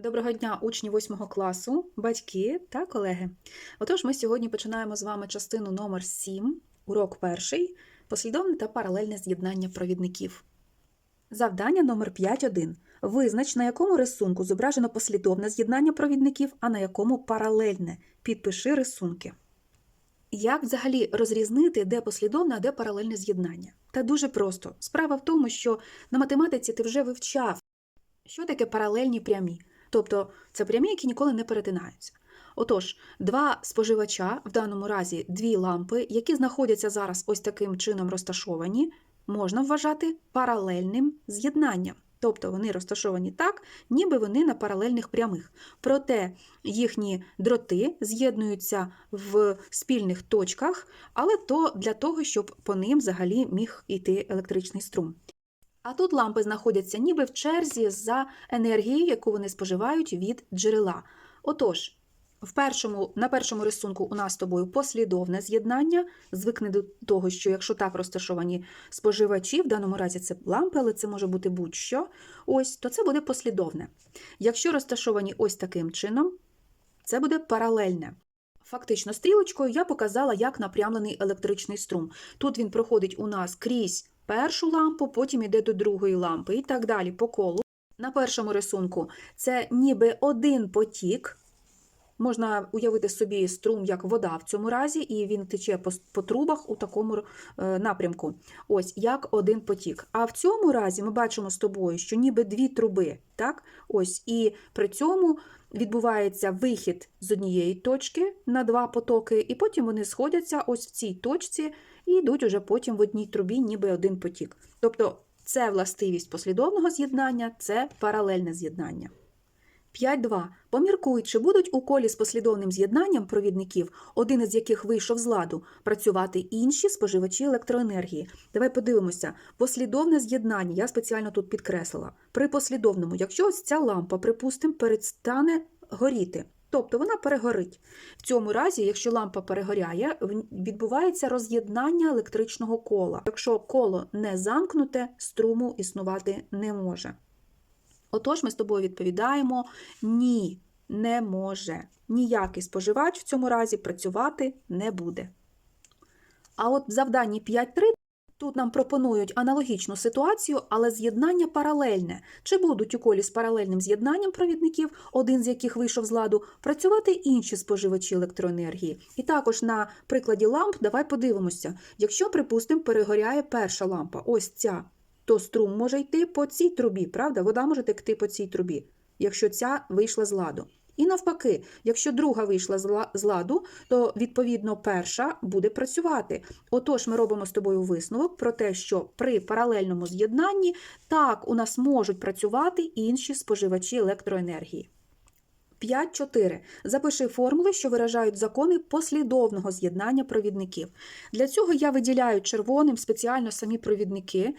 Доброго дня, учні 8 класу, батьки та колеги. Отож, ми сьогодні починаємо з вами частину номер 7, урок перший, послідовне та паралельне з'єднання провідників. Завдання номер 5.1. Визнач, на якому рисунку зображено послідовне з'єднання провідників, а на якому паралельне. Підпиши рисунки. Як взагалі розрізнити, де послідовне, а де паралельне з'єднання? Та дуже просто. Справа в тому, що на математиці ти вже вивчав, що таке паралельні прямі. Тобто це прямі, які ніколи не перетинаються. Отож, два споживача, в даному разі дві лампи, які знаходяться зараз ось таким чином розташовані, можна вважати паралельним з'єднанням. Тобто вони розташовані так, ніби вони на паралельних прямих. Проте їхні дроти з'єднуються в спільних точках, але то для того, щоб по ним взагалі міг йти електричний струм. А тут лампи знаходяться ніби в черзі за енергією, яку вони споживають від джерела. Отож, в першому, на першому рисунку у нас з тобою послідовне з'єднання. Звикни до того, що якщо так розташовані споживачі, в даному разі це лампи, але це може бути будь-що, ось, то це буде послідовне. Якщо розташовані ось таким чином, це буде паралельне. Фактично, стрілочкою я показала, як напрямлений електричний струм. Тут він проходить у нас крізь першу лампу, потім йде до другої лампи і так далі по колу. На першому рисунку це ніби один потік. Можна уявити собі струм як вода в цьому разі, і він тече по, по трубах у такому е, напрямку. Ось як один потік. А в цьому разі ми бачимо з тобою, що ніби дві труби. так? Ось, І при цьому відбувається вихід з однієї точки на два потоки, і потім вони сходяться ось в цій точці і йдуть уже потім в одній трубі, ніби один потік. Тобто це властивість послідовного з'єднання, це паралельне з'єднання. 5.2. Поміркуй, чи будуть у колі з послідовним з'єднанням провідників, один із яких вийшов з ладу, працювати інші споживачі електроенергії. Давай подивимося. Послідовне з'єднання, я спеціально тут підкреслила. При послідовному, якщо ось ця лампа, припустимо, перестане горіти, тобто вона перегорить. В цьому разі, якщо лампа перегоряє, відбувається роз'єднання електричного кола. Якщо коло не замкнуте, струму існувати не може. Отож, ми з тобою відповідаємо: ні, не може. Ніякий споживач в цьому разі працювати не буде. А от в завданні 5.3 тут нам пропонують аналогічну ситуацію, але з'єднання паралельне. Чи будуть у колі з паралельним з'єднанням провідників, один з яких вийшов з ладу, працювати інші споживачі електроенергії? І також на прикладі ламп давай подивимося. Якщо, припустимо, перегоряє перша лампа, ось ця то струм може йти по цій трубі, правда? Вода може текти по цій трубі, якщо ця вийшла з ладу. І навпаки, якщо друга вийшла з ладу, то відповідно перша буде працювати. Отож, ми робимо з тобою висновок про те, що при паралельному з'єднанні так у нас можуть працювати інші споживачі електроенергії. 5.4. Запиши формули, що виражають закони послідовного з'єднання провідників. Для цього я виділяю червоним спеціально самі провідники.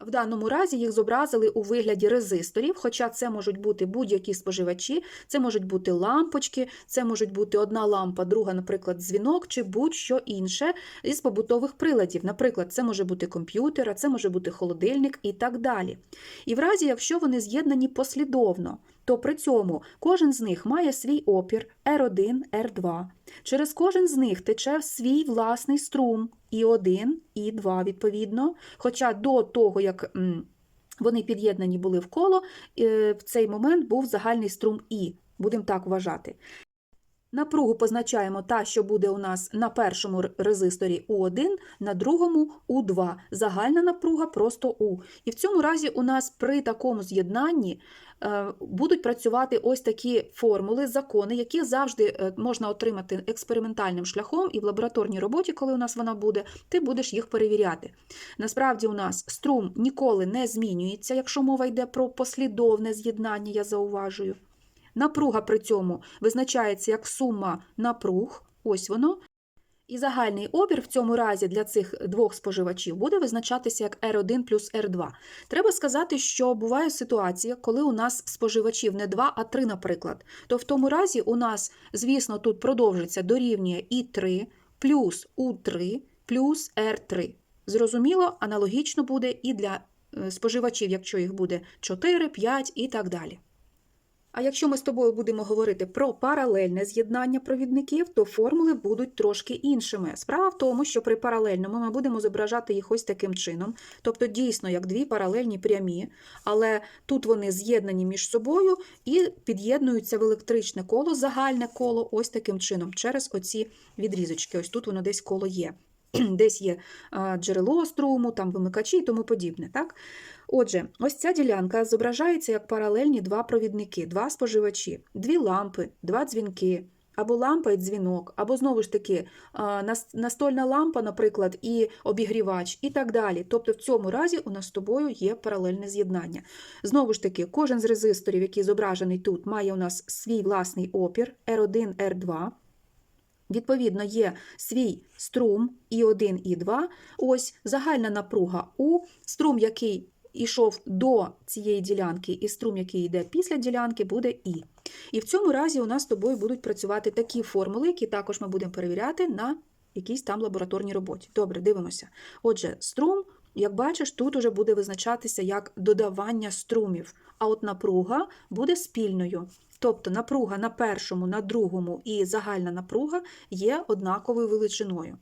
В даному разі їх зобразили у вигляді резисторів, хоча це можуть бути будь-які споживачі, це можуть бути лампочки, це можуть бути одна лампа, друга, наприклад, дзвінок чи будь-що інше із побутових приладів. Наприклад, це може бути комп'ютер, це може бути холодильник і так далі. І в разі, якщо вони з'єднані послідовно, то при цьому кожен з них має свій опір R1, R2. Через кожен з них тече свій власний струм І1, І2, відповідно. Хоча до того, як вони під'єднані були в коло, е, в цей момент був загальний струм І, будемо так вважати. Напругу позначаємо та, що буде у нас на першому резисторі У1, на другому У2. Загальна напруга просто У. І в цьому разі у нас при такому з'єднанні е, будуть працювати ось такі формули, закони, які завжди е, можна отримати експериментальним шляхом, і в лабораторній роботі, коли у нас вона буде, ти будеш їх перевіряти. Насправді, у нас струм ніколи не змінюється, якщо мова йде про послідовне з'єднання, я зауважую. Напруга при цьому визначається як сума напруг, ось воно. І загальний опір в цьому разі для цих двох споживачів буде визначатися як R1 плюс R2. Треба сказати, що буває ситуація, коли у нас споживачів не 2, а 3, наприклад. То в тому разі у нас, звісно, тут продовжиться дорівнює І3 плюс У3 плюс R3. Зрозуміло, аналогічно буде і для е, споживачів, якщо їх буде 4, 5 і так далі. А якщо ми з тобою будемо говорити про паралельне з'єднання провідників, то формули будуть трошки іншими. Справа в тому, що при паралельному ми будемо зображати їх ось таким чином, тобто дійсно як дві паралельні прямі, але тут вони з'єднані між собою і під'єднуються в електричне коло, загальне коло, ось таким чином, через оці відрізочки. Ось тут воно десь коло є. Десь є джерело струму, там вимикачі і тому подібне. Так? Отже, ось ця ділянка зображається як паралельні два провідники, два споживачі, дві лампи, два дзвінки, або лампа і дзвінок, або знову ж таки настольна лампа, наприклад, і обігрівач, і так далі. Тобто в цьому разі у нас з тобою є паралельне з'єднання. Знову ж таки, кожен з резисторів, який зображений тут, має у нас свій власний опір R1, R2. Відповідно, є свій струм І1, І2. Ось загальна напруга У, струм, який йшов до цієї ділянки, і струм, який йде після ділянки, буде І. І в цьому разі у нас з тобою будуть працювати такі формули, які також ми будемо перевіряти на якійсь там лабораторній роботі. Добре, дивимося. Отже, струм, як бачиш, тут уже буде визначатися як додавання струмів, а от напруга буде спільною. Тобто напруга на першому, на другому і загальна напруга є однаковою величиною.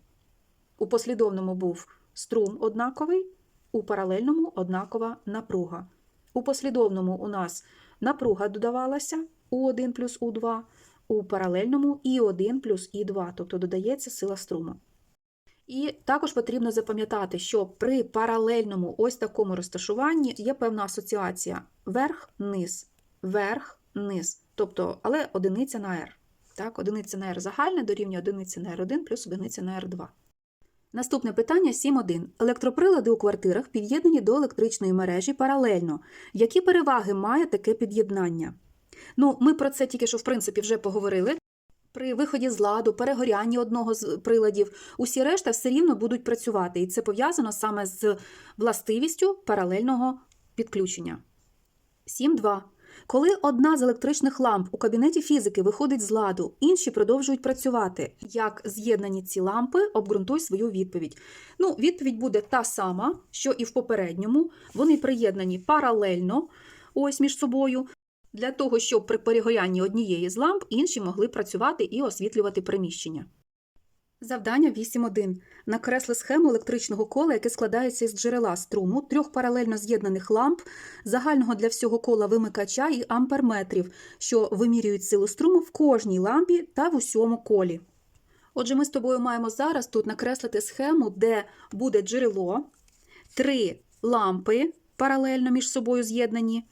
У послідовному був струм однаковий, у паралельному однакова напруга. У послідовному у нас напруга додавалася У1 плюс У2, у паралельному І1 плюс І2, тобто додається сила струму. І також потрібно запам'ятати, що при паралельному ось такому розташуванні є певна асоціація верх-низ, верх-низ, тобто, але одиниця на R. Так, одиниця на R загальне дорівнює одиниця на R1 плюс одиниця на R2. Наступне питання 7.1. Електроприлади у квартирах під'єднані до електричної мережі паралельно. Які переваги має таке під'єднання? Ну, ми про це тільки що, в принципі, вже поговорили. При виході з ладу, перегорянні одного з приладів, усі решта все рівно будуть працювати, і це пов'язано саме з властивістю паралельного підключення. 7.2. Коли одна з електричних ламп у кабінеті фізики виходить з ладу, інші продовжують працювати. Як з'єднані ці лампи, обґрунтуй свою відповідь. Ну, відповідь буде та сама, що і в попередньому. Вони приєднані паралельно, ось між собою, для того, щоб при перегорянні однієї з ламп інші могли працювати і освітлювати приміщення. Завдання 8.1. Накресли схему електричного кола, яке складається із джерела струму, трьох паралельно з'єднаних ламп, загального для всього кола вимикача і амперметрів, що вимірюють силу струму в кожній лампі та в усьому колі. Отже, ми з тобою маємо зараз тут накреслити схему, де буде джерело, три лампи паралельно між собою з'єднані,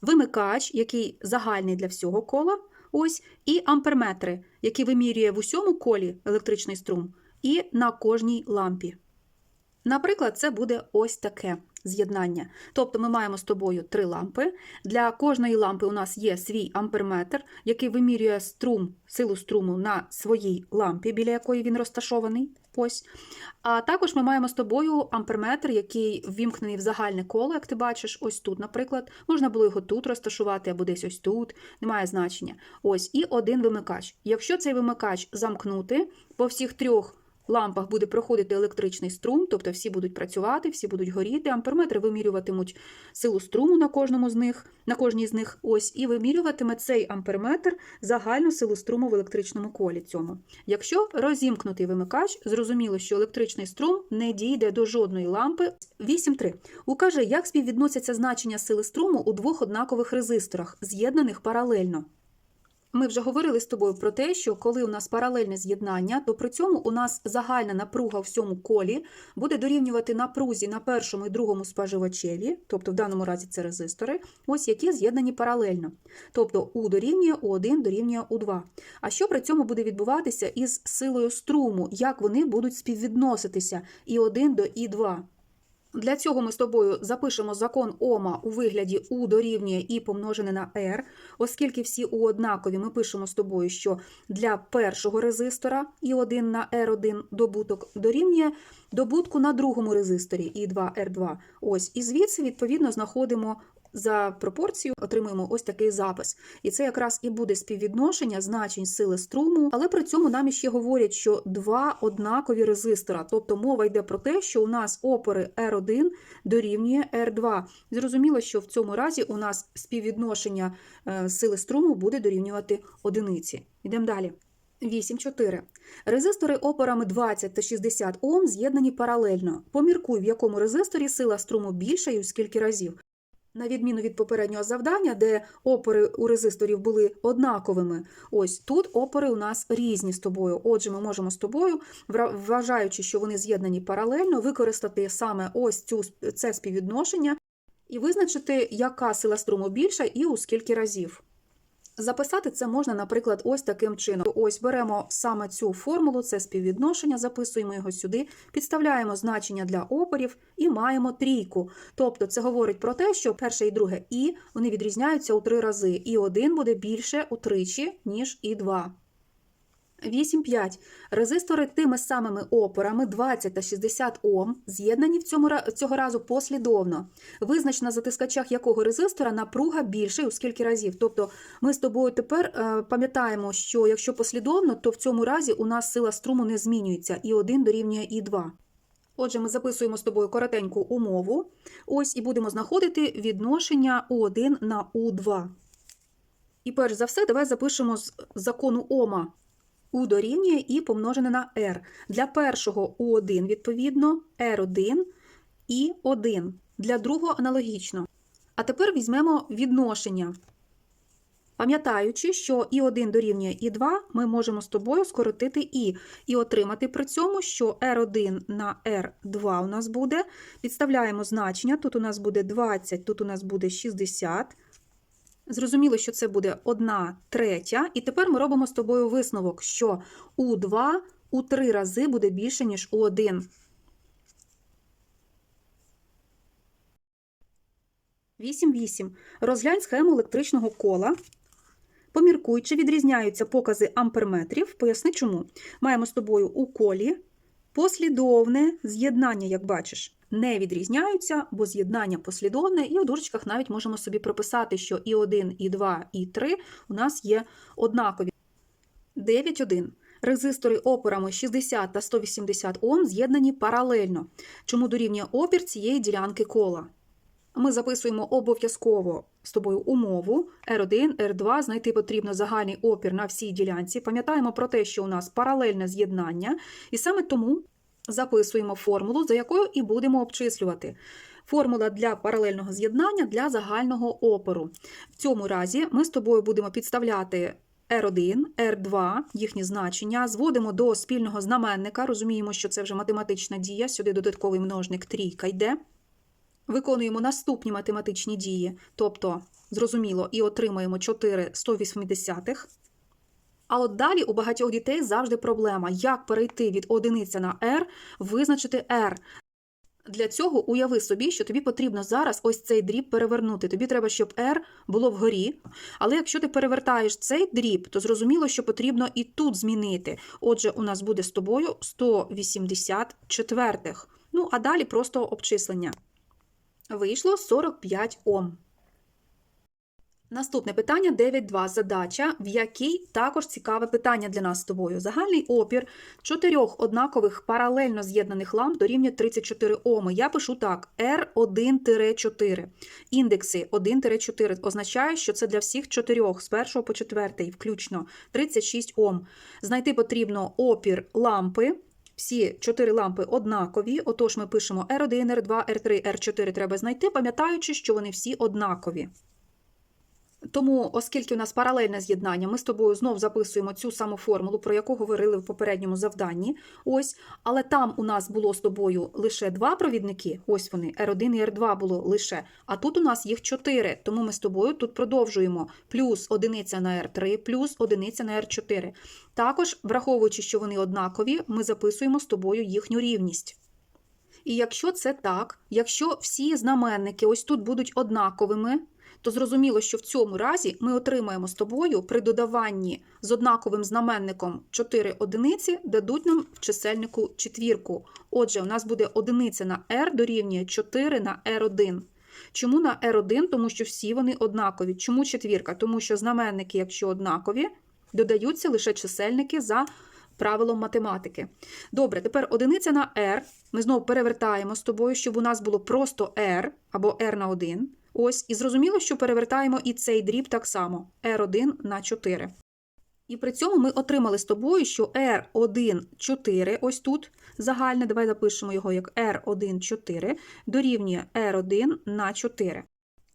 вимикач, який загальний для всього кола, ось, і амперметри, які вимірює в усьому колі електричний струм, і на кожній лампі. Наприклад, це буде ось таке з'єднання. Тобто ми маємо з тобою три лампи. Для кожної лампи у нас є свій амперметр, який вимірює струм, силу струму на своїй лампі, біля якої він розташований. Ось. А також ми маємо з тобою амперметр, який ввімкнений в загальне коло, як ти бачиш, ось тут, наприклад. Можна було його тут розташувати або десь ось тут, немає значення. Ось, і один вимикач. Якщо цей вимикач замкнути, по всіх трьох лампах буде проходити електричний струм, тобто всі будуть працювати, всі будуть горіти. Амперметри вимірюватимуть силу струму на кожному з них, на кожній з них. Ось, і вимірюватиме цей амперметр загальну силу струму в електричному колі цьому. Якщо розімкнутий вимикач, зрозуміло, що електричний струм не дійде до жодної лампи. 8.3. Укажи, як співвідносяться значення сили струму у двох однакових резисторах, з'єднаних паралельно. Ми вже говорили з тобою про те, що коли у нас паралельне з'єднання, то при цьому у нас загальна напруга в всьому колі буде дорівнювати напрузі на першому і другому споживачеві, тобто в даному разі це резистори, ось які з'єднані паралельно. Тобто У дорівнює У1 дорівнює У2. А що при цьому буде відбуватися із силою струму, як вони будуть співвідноситися І1 до І2? Для цього ми з тобою запишемо закон Ома у вигляді У дорівнює І помножене на R, оскільки всі У однакові, ми пишемо з тобою, що для першого резистора І1 на R1 добуток дорівнює добутку на другому резисторі І2 R2. Ось, і звідси, відповідно, знаходимо За пропорцію отримуємо ось такий запис. І це якраз і буде співвідношення значень сили струму, але при цьому нам іще говорять, що два однакові резистора. Тобто мова йде про те, що у нас опори R1 дорівнює R2. Зрозуміло, що в цьому разі у нас співвідношення е, сили струму буде дорівнювати одиниці. Йдемо далі. 8.4. Резистори опорами 20 та 60 Ом з'єднані паралельно. Поміркуй, в якому резисторі сила струму більша і у скільки разів. На відміну від попереднього завдання, де опори у резисторів були однаковими, ось тут опори у нас різні з тобою. Отже, ми можемо з тобою, вважаючи, що вони з'єднані паралельно, використати саме ось цю, це співвідношення і визначити, яка сила струму більша і у скільки разів. Записати це можна, наприклад, ось таким чином. Ось беремо саме цю формулу, це співвідношення, записуємо його сюди, підставляємо значення для опорів і маємо трійку. Тобто це говорить про те, що перше і друге і вони відрізняються у три рази. І один буде більше утричі, ніж і 2. 8.5. Резистори тими самими опорами 20 та 60 Ом з'єднані в цьому цього разу послідовно. Визнач на затискачах якого резистора напруга більше у скільки разів. Тобто ми з тобою тепер е, пам'ятаємо, що якщо послідовно, то в цьому разі у нас сила струму не змінюється, і 1 дорівнює і 2. Отже, ми записуємо з тобою коротеньку умову. Ось і будемо знаходити відношення У1 на У2. І перш за все, давай запишемо з закону Ома. У дорівнює і помножене на R. Для першого У1, відповідно, R1 і 1. Для другого аналогічно. А тепер візьмемо відношення. Пам'ятаючи, що і 1 дорівнює і 2, ми можемо з тобою скоротити і, і отримати при цьому, що R1 на R2 у нас буде. Підставляємо значення. Тут у нас буде 20, тут у нас буде 60. Зрозуміло, що це буде 1 третя. І тепер ми робимо з тобою висновок, що У2 у 3 рази буде більше, ніж У1. 8.8. Розглянь схему електричного кола. Поміркуй, чи відрізняються покази амперметрів. Поясни чому. Маємо з тобою у колі послідовне з'єднання, як бачиш, не відрізняються, бо з'єднання послідовне, і у дужечках навіть можемо собі прописати, що і 1, і 2, і 3 у нас є однакові. 9.1. Резистори опорами 60 та 180 Ом з'єднані паралельно. Чому дорівнює опір цієї ділянки кола? Ми записуємо обов'язково з тобою умову R1, R2, знайти потрібно загальний опір на всій ділянці. Пам'ятаємо про те, що у нас паралельне з'єднання, і саме тому записуємо формулу, за якою і будемо обчислювати. Формула для паралельного з'єднання для загального опору. В цьому разі ми з тобою будемо підставляти R1, R2, їхні значення, зводимо до спільного знаменника, розуміємо, що це вже математична дія, сюди додатковий множник трійка йде. Виконуємо наступні математичні дії, тобто, зрозуміло, і отримаємо 4 180. А от далі у багатьох дітей завжди проблема, як перейти від одиниця на R, визначити R. Для цього уяви собі, що тобі потрібно зараз ось цей дріб перевернути. Тобі треба, щоб R було вгорі. Але якщо ти перевертаєш цей дріб, то зрозуміло, що потрібно і тут змінити. Отже, у нас буде з тобою 184. Ну, а далі просто обчислення. Вийшло 45 Ом. Наступне питання 9.2. Задача, в якій також цікаве питання для нас з тобою. Загальний опір чотирьох однакових паралельно з'єднаних ламп дорівнює 34 Оми. Я пишу так: R1-4. Індекси 1-4 означає, що це для всіх чотирьох з першого по четвертий, включно 36 Ом. Знайти потрібно опір лампи. Всі чотири лампи однакові, отож ми пишемо R1, R2, R3, R4 треба знайти, пам'ятаючи, що вони всі однакові. Тому, оскільки у нас паралельне з'єднання, ми з тобою знов записуємо цю саму формулу, про яку говорили в попередньому завданні. Ось, але там у нас було з тобою лише два провідники. Ось вони, R1 і R2 було лише. А тут у нас їх чотири. Тому ми з тобою тут продовжуємо плюс одиниця на R3, плюс одиниця на R4. Також, враховуючи, що вони однакові, ми записуємо з тобою їхню рівність. І якщо це так, якщо всі знаменники ось тут будуть однаковими, то зрозуміло, що в цьому разі ми отримаємо з тобою при додаванні з однаковим знаменником 4 одиниці, дадуть нам в чисельнику четвірку. Отже, у нас буде одиниця на r дорівнює 4 на r1. Чому на R1? Тому що всі вони однакові. Чому четвірка? Тому що знаменники, якщо однакові, додаються лише чисельники за правилом математики. Добре, тепер одиниця на R. Ми знову перевертаємо з тобою, щоб у нас було просто R або R на 1. Ось, і зрозуміло, що перевертаємо і цей дріб так само R1 на 4. І при цьому ми отримали з тобою, що R1 4, ось тут загальне, давай запишемо його як R1 4, дорівнює R1 на 4.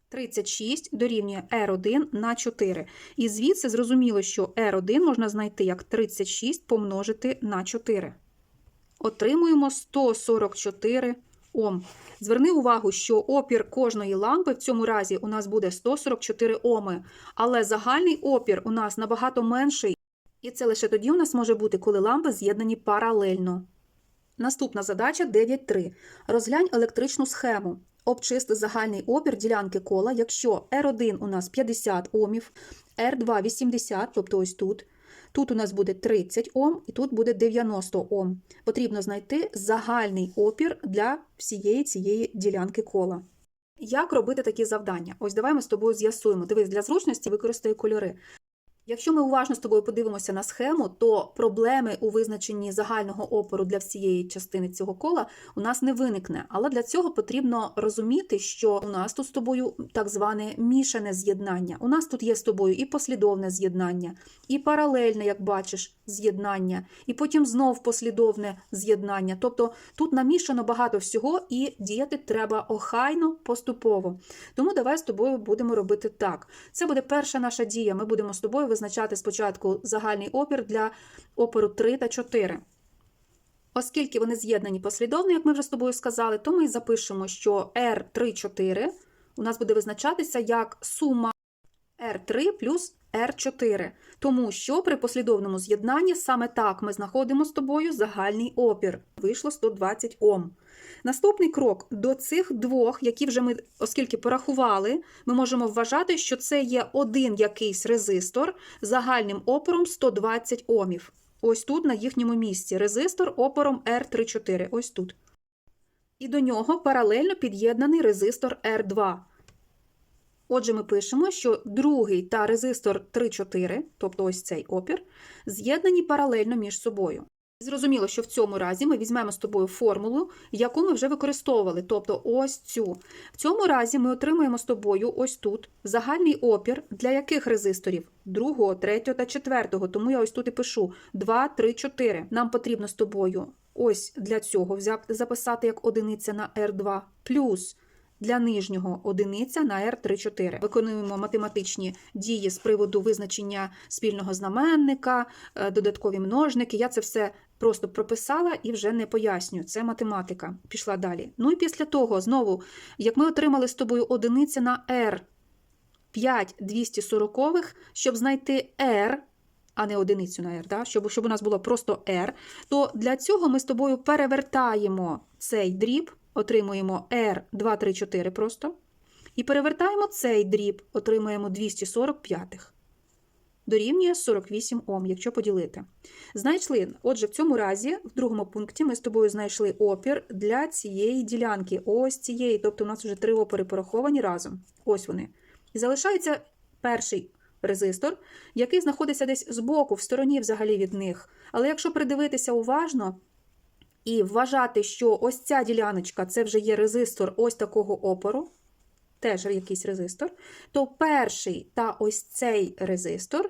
36 дорівнює R1 на 4. І звідси зрозуміло, що R1 можна знайти як 36 помножити на 4. Отримуємо 144 Ом. Зверни увагу, що опір кожної лампи в цьому разі у нас буде 144 Оми, але загальний опір у нас набагато менший, і це лише тоді у нас може бути, коли лампи з'єднані паралельно. Наступна задача 9.3. Розглянь електричну схему. Обчисти загальний опір ділянки кола, якщо R1 у нас 50 Омів, R2 80, тобто ось тут. Тут у нас буде 30 Ом і тут буде 90 Ом. Потрібно знайти загальний опір для всієї цієї ділянки кола. Як робити такі завдання? Ось давай ми з тобою з'ясуємо. Дивись, для зручності використаю кольори. Якщо ми уважно з тобою подивимося на схему, то проблеми у визначенні загального опору для всієї частини цього кола у нас не виникне. Але для цього потрібно розуміти, що у нас тут з тобою так зване мішане з'єднання. У нас тут є з тобою і послідовне з'єднання, і паралельне, як бачиш, з'єднання, і потім знов послідовне з'єднання. Тобто тут намішано багато всього, і діяти треба охайно, поступово. Тому давай з тобою будемо робити так. Це буде перша наша дія. Ми будемо з тобою визначати спочатку загальний опір для опору 3 та 4. Оскільки вони з'єднані послідовно, як ми вже з тобою сказали, то ми запишемо, що R3-4 у нас буде визначатися як сума R3 плюс R4. Тому що при послідовному з'єднанні саме так ми знаходимо з тобою загальний опір. Вийшло 120 Ом. Наступний крок до цих двох, які вже ми, оскільки порахували, ми можемо вважати, що це є один якийсь резистор загальним опором 120 Омів. Ось тут, на їхньому місці, резистор опором R34, ось тут. І до нього паралельно під'єднаний резистор R2. Отже, ми пишемо, що другий та резистор 3,4, тобто ось цей опір, з'єднані паралельно між собою. Зрозуміло, що в цьому разі ми візьмемо з тобою формулу, яку ми вже використовували, тобто ось цю. В цьому разі ми отримаємо з тобою ось тут загальний опір для яких резисторів? Другого, третього та четвертого. Тому я ось тут і пишу 2, 3, 4. Нам потрібно з тобою ось для цього записати як одиниця на R2, плюс для нижнього одиниця на R34. Виконуємо математичні дії з приводу визначення спільного знаменника, е, додаткові множники. Я це все просто прописала і вже не пояснюю. Це математика. Пішла далі. Ну і після того, знову, як ми отримали з тобою одиниця на R 5 240, щоб знайти R, а не одиницю на R, да? щоб, щоб у нас було просто R, то для цього ми з тобою перевертаємо цей дріб отримуємо R234 просто. І перевертаємо цей дріб, отримуємо 245. Дорівнює 48 Ом, якщо поділити. Знайшли, отже, в цьому разі, в другому пункті, ми з тобою знайшли опір для цієї ділянки. Ось цієї, тобто у нас вже три опори пораховані разом. Ось вони. І залишається перший резистор, який знаходиться десь збоку, в стороні взагалі від них. Але якщо придивитися уважно, і вважати, що ось ця діляночка це вже є резистор ось такого опору, теж якийсь резистор, то перший та ось цей резистор,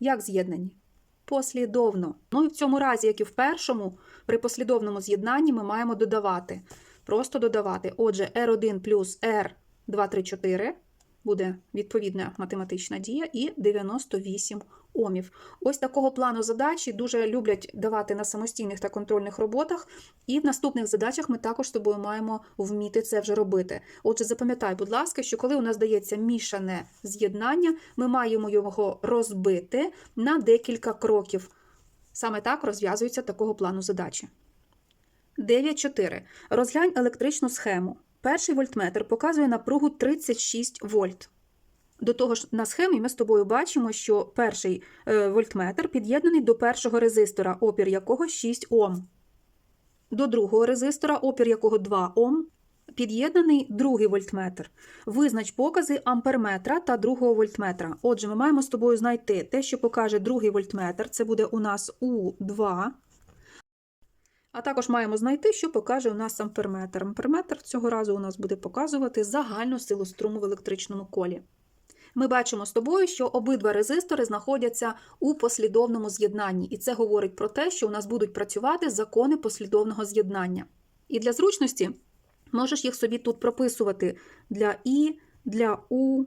як з'єднані? Послідовно. Ну і в цьому разі, як і в першому, при послідовному з'єднанні ми маємо додавати. Просто додавати. Отже, R1 плюс R234 буде відповідна математична дія, і 98 омів. Ось такого плану задачі дуже люблять давати на самостійних та контрольних роботах, і в наступних задачах ми також з тобою маємо вміти це вже робити. Отже, запам'ятай, будь ласка, що коли у нас дається мішане з'єднання, ми маємо його розбити на декілька кроків. Саме так розв'язується такого плану задачі. 9.4. Розглянь електричну схему. Перший вольтметр показує напругу 36 вольт. До того ж, на схемі ми з тобою бачимо, що перший е, вольтметр під'єднаний до першого резистора, опір якого 6 Ом. До другого резистора, опір якого 2 Ом. під'єднаний другий вольтметр. Визнач покази амперметра та другого вольтметра. Отже, ми маємо з тобою знайти те, що покаже другий вольтметр. Це буде у нас У2. А також маємо знайти, що покаже у нас амперметр. Амперметр цього разу у нас буде показувати загальну силу струму в електричному колі. Ми бачимо з тобою, що обидва резистори знаходяться у послідовному з'єднанні, і це говорить про те, що у нас будуть працювати закони послідовного з'єднання. І для зручності можеш їх собі тут прописувати для І, для У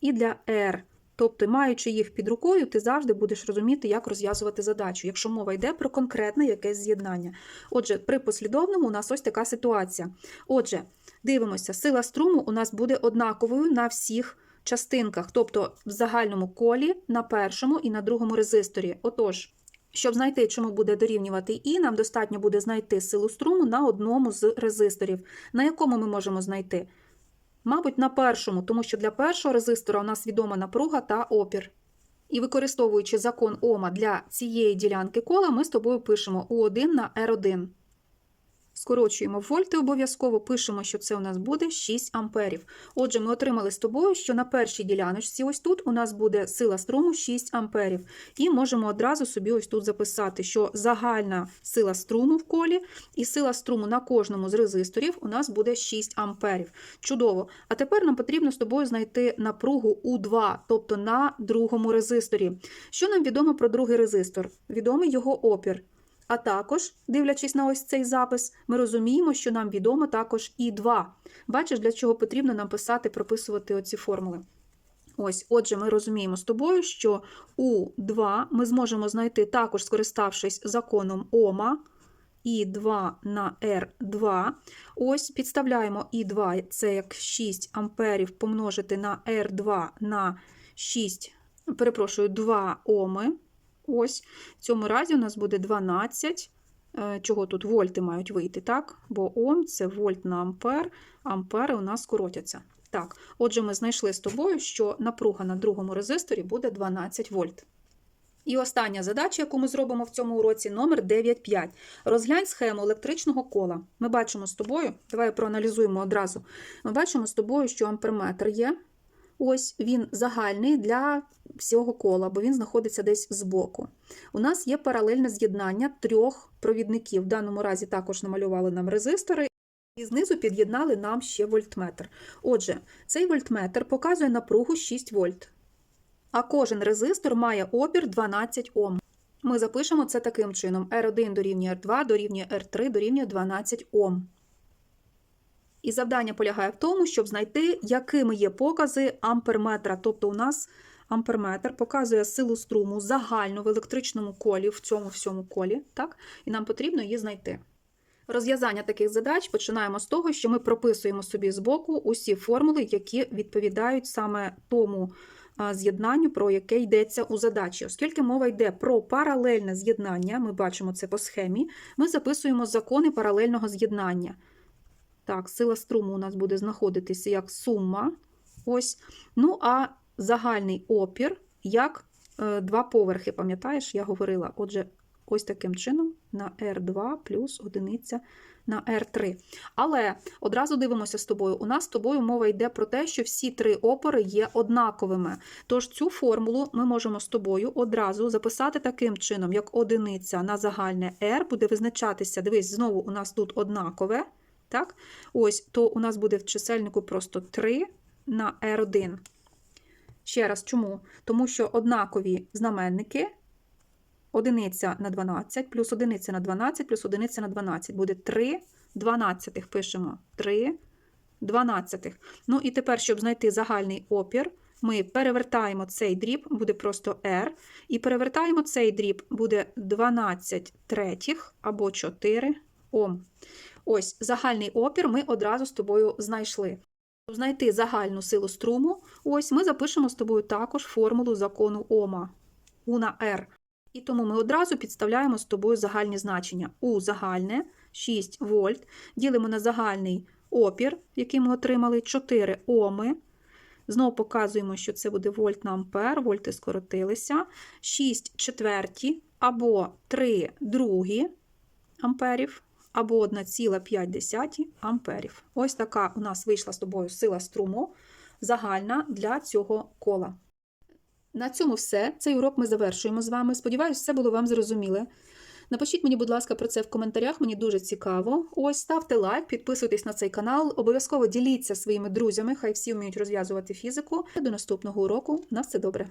і для Р. Тобто, маючи їх під рукою, ти завжди будеш розуміти, як розв'язувати задачу, якщо мова йде про конкретне якесь з'єднання. Отже, при послідовному у нас ось така ситуація. Отже, дивимося, сила струму у нас буде однаковою на всіх частинках, тобто в загальному колі на першому і на другому резисторі. Отож, щоб знайти, чому буде дорівнювати І, нам достатньо буде знайти силу струму на одному з резисторів. На якому ми можемо знайти? Мабуть, на першому, тому що для першого резистора у нас відома напруга та опір. І використовуючи закон Ома для цієї ділянки кола, ми з тобою пишемо У1 на R1. Скорочуємо вольти обов'язково, пишемо, що це у нас буде 6 амперів. Отже, ми отримали з тобою, що на першій діляночці, ось тут, у нас буде сила струму 6 амперів. І можемо одразу собі ось тут записати, що загальна сила струму в колі і сила струму на кожному з резисторів у нас буде 6 амперів. Чудово. А тепер нам потрібно з тобою знайти напругу У2, тобто на другому резисторі. Що нам відомо про другий резистор? Відомий його опір. А також, дивлячись на ось цей запис, ми розуміємо, що нам відомо також і 2. Бачиш, для чого потрібно нам писати, прописувати оці формули. Ось, отже, ми розуміємо з тобою, що У2 ми зможемо знайти також, скориставшись законом Ома, І2 на R2. Ось, підставляємо І2, це як 6 амперів помножити на R2 на 6, перепрошую, 2 Оми. Ось, в цьому разі у нас буде 12. е, Чого тут вольти мають вийти, так? Бо Ом це вольт на ампер, ампери у нас скоротяться. Так, отже, ми знайшли з тобою, що напруга на другому резисторі буде 12 вольт. І остання задача, яку ми зробимо в цьому уроці, номер 9.5. Розглянь схему електричного кола. Ми бачимо з тобою, давай проаналізуємо одразу. Ми бачимо з тобою, що амперметр є. Ось він загальний для всього кола, бо він знаходиться десь збоку. У нас є паралельне з'єднання трьох провідників. В даному разі також намалювали нам резистори, і знизу під'єднали нам ще вольтметр. Отже, цей вольтметр показує напругу 6 вольт. А кожен резистор має опір 12 Ом. Ми запишемо це таким чином: R1 дорівнює R2 дорівнює R3 дорівнює 12 Ом. І завдання полягає в тому, щоб знайти, якими є покази амперметра. Тобто у нас амперметр показує силу струму загальну в електричному колі, в цьому всьому колі, так? і нам потрібно її знайти. Розв'язання таких задач починаємо з того, що ми прописуємо собі збоку усі формули, які відповідають саме тому з'єднанню, про яке йдеться у задачі. Оскільки мова йде про паралельне з'єднання, ми бачимо це по схемі, ми записуємо закони паралельного з'єднання. Так, сила струму у нас буде знаходитися як сума. Ось. Ну, а загальний опір як е, два поверхи, пам'ятаєш, я говорила. Отже, ось таким чином на R2 плюс одиниця на R3. Але одразу дивимося з тобою. У нас з тобою мова йде про те, що всі три опори є однаковими. Тож цю формулу ми можемо з тобою одразу записати таким чином, як одиниця на загальне R буде визначатися. Дивись, знову у нас тут однакове. Так? Ось, то у нас буде в чисельнику просто 3 на R1. Ще раз, чому? Тому що однакові знаменники одиниця на 12, плюс одиниця на 12, плюс одиниця на 12. Буде 3 дванадцятих. Пишемо 3 дванадцятих. Ну і тепер, щоб знайти загальний опір, ми перевертаємо цей дріб, буде просто R, і перевертаємо цей дріб, буде 12 третіх або 4 Ом. Ось загальний опір ми одразу з тобою знайшли. Щоб знайти загальну силу струму, ось ми запишемо з тобою також формулу закону Ома У на R. І тому ми одразу підставляємо з тобою загальні значення. У загальне 6 вольт, ділимо на загальний опір, який ми отримали 4 Оми. Знову показуємо, що це буде вольт на ампер, вольти скоротилися. 6 четверті або 3 другі амперів або 1,5 амперів. Ось така у нас вийшла з тобою сила струму загальна для цього кола. На цьому все. Цей урок ми завершуємо з вами. Сподіваюсь, все було вам зрозуміле. Напишіть мені, будь ласка, про це в коментарях, мені дуже цікаво. Ось ставте лайк, підписуйтесь на цей канал, обов'язково діліться своїми друзями, хай всі вміють розв'язувати фізику. До наступного уроку. На все добре!